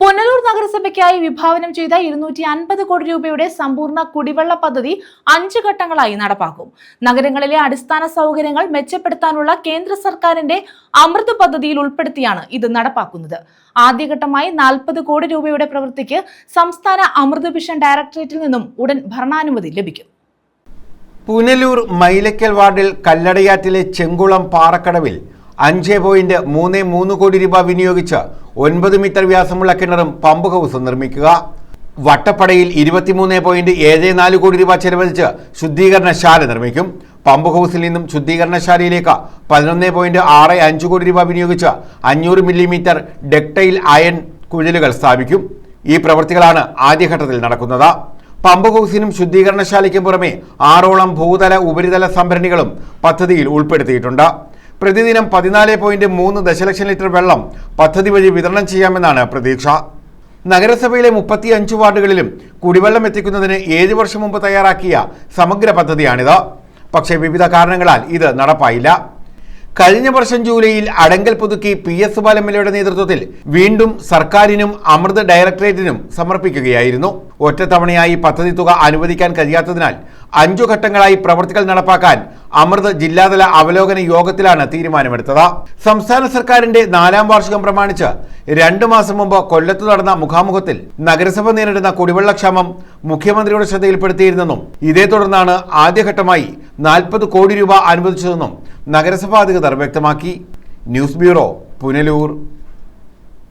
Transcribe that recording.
പുനലൂർ നഗരസഭയ്ക്കായി വിഭാവനം ചെയ്ത ഇരുന്നൂറ്റി അൻപത് കോടി രൂപയുടെ സമ്പൂർണ കുടിവെള്ള പദ്ധതി അഞ്ച് ഘട്ടങ്ങളായി നടപ്പാക്കും. നഗരങ്ങളിലെ അടിസ്ഥാന സൗകര്യങ്ങൾ മെച്ചപ്പെടുത്താനുള്ള കേന്ദ്ര സർക്കാരിന്റെ അമൃത് പദ്ധതിയിൽ ഉൾപ്പെടുത്തിയാണ് ഇത് നടപ്പാക്കുന്നത്. ആദ്യഘട്ടമായി നാൽപ്പത് കോടി രൂപയുടെ പ്രവൃത്തിക്ക് സംസ്ഥാന അമൃത് മിഷൻ ഡയറക്ടറേറ്റിൽ നിന്നും ഉടൻ ഭരണാനുമതി ലഭിക്കും. പുനലൂർ മൈലക്കൽ വാർഡിൽ കല്ലടയാറ്റിലെ ചെങ്കുളം പാറക്കടവിൽ അഞ്ച് പോയിന്റ് മൂന്ന് മൂന്ന് കോടി രൂപ വിനിയോഗിച്ച് ഒൻപത് മീറ്റർ വ്യാസമുള്ള കിണറും പമ്പ് ഹൗസും നിർമ്മിക്കുക. വട്ടപ്പടയിൽ ഇരുപത്തിമൂന്ന് പോയിന്റ് ഏഴ് നാല് കോടി രൂപ ചെലവഴിച്ച് ശുദ്ധീകരണശാല നിർമ്മിക്കും. പമ്പ് ഹൗസിൽ നിന്നും ശുദ്ധീകരണശാലയിലേക്ക് പതിനൊന്ന് പോയിന്റ് ആറ് അഞ്ച് കോടി രൂപ വിനിയോഗിച്ച് അഞ്ഞൂറ് മില്ലിമീറ്റർ ഡെക്ടൈൽ അയൺ കുഴലുകൾ സ്ഥാപിക്കും. ഈ പ്രവൃത്തികളാണ് ആദ്യഘട്ടത്തിൽ നടക്കുന്നത്. പമ്പ് ഹൗസിനും ശുദ്ധീകരണശാലയ്ക്കും പുറമെ ആറോളം ഭൂതല ഉപരിതല സംഭരണികളും പദ്ധതിയിൽ ഉൾപ്പെടുത്തിയിട്ടുണ്ട്. പ്രതിദിനം പതിനാല് പോയിന്റ് മൂന്ന് ദശലക്ഷം ലിറ്റർ വെള്ളം പദ്ധതി വഴി വിതരണം ചെയ്യാമെന്നാണ് പ്രതീക്ഷ. നഗരസഭയിലെ മുപ്പത്തി അഞ്ച് വാർഡുകളിലും കുടിവെള്ളം എത്തിക്കുന്നതിന് ഏഴ് വർഷം മുമ്പ് തയ്യാറാക്കിയ സമഗ്ര പദ്ധതിയാണിത്. പക്ഷേ വിവിധ കാരണങ്ങളാൽ ഇത് നടപ്പായില്ല. കഴിഞ്ഞ വർഷം ജൂലൈയിൽ അടങ്കൽ പുതുക്കി പി എസ് ബാലമ്മയുടെ നേതൃത്വത്തിൽ വീണ്ടും സർക്കാരിനും അമൃത് ഡയറക്ടറേറ്റിനും സമർപ്പിക്കുകയായിരുന്നു. ഒറ്റത്തവണയായി പദ്ധതി തുക അനുവദിക്കാൻ കഴിയാത്തതിനാൽ അഞ്ചു ഘട്ടങ്ങളായി പ്രവൃത്തികൾ നടപ്പാക്കാൻ അമൃത് ജില്ലാതല അവലോകന യോഗത്തിലാണ് തീരുമാനമെടുത്തത്. സംസ്ഥാന സർക്കാരിന്റെ നാലാം വാർഷികം പ്രമാണിച്ച് രണ്ടു മാസം മുമ്പ് കൊല്ലത്ത് നടന്ന മുഖാമുഖത്തിൽ നഗരസഭ നേരിടുന്ന കുടിവെള്ളക്ഷാമം മുഖ്യമന്ത്രിയുടെ ശ്രദ്ധയിൽപ്പെടുത്തിയിരുന്നെന്നും ഇതേ തുടർന്നാണ് ആദ്യഘട്ടമായി നാൽപ്പത് കോടി രൂപ അനുവദിച്ചതെന്നും നഗരസഭാ അധികൃതർ വ്യക്തമാക്കി. News bureau Punalur.